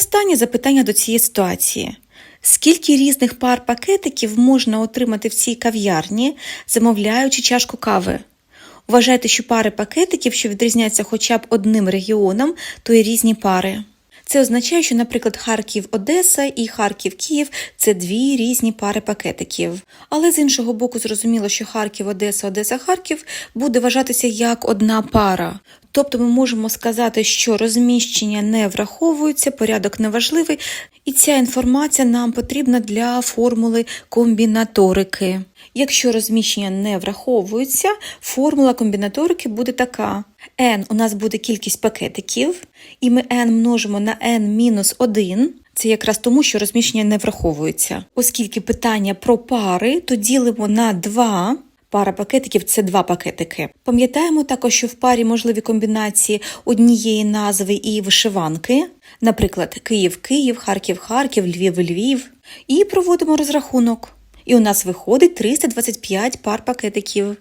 останнє запитання до цієї ситуації. Скільки різних пар пакетиків можна отримати в цій кав'ярні, замовляючи чашку кави? Вважайте, що пари пакетиків, що відрізняються хоча б одним регіоном, то є різні пари. Це означає, що, наприклад, Харків Одеса і Харків Київ це дві різні пари пакетиків. Але з іншого боку, зрозуміло, що Харків, Одеса, Одеса, Харків буде вважатися як одна пара. Тобто ми можемо сказати, що розміщення не враховується, порядок неважливий, і ця інформація нам потрібна для формули комбінаторики. Якщо розміщення не враховується, формула комбінаторики буде така: n у нас буде кількість пакетиків, і ми n множимо на n мінус 1. Це якраз тому, що розміщення не враховується. Оскільки питання про пари, то ділимо на 2. Пара пакетиків це два пакетики. Пам'ятаємо також, що в парі можливі комбінації однієї назви і вишиванки, наприклад, Київ-Київ, Харків-Харків, Львів-Львів. І проводимо розрахунок. І у нас виходить 325 пар пакетиків.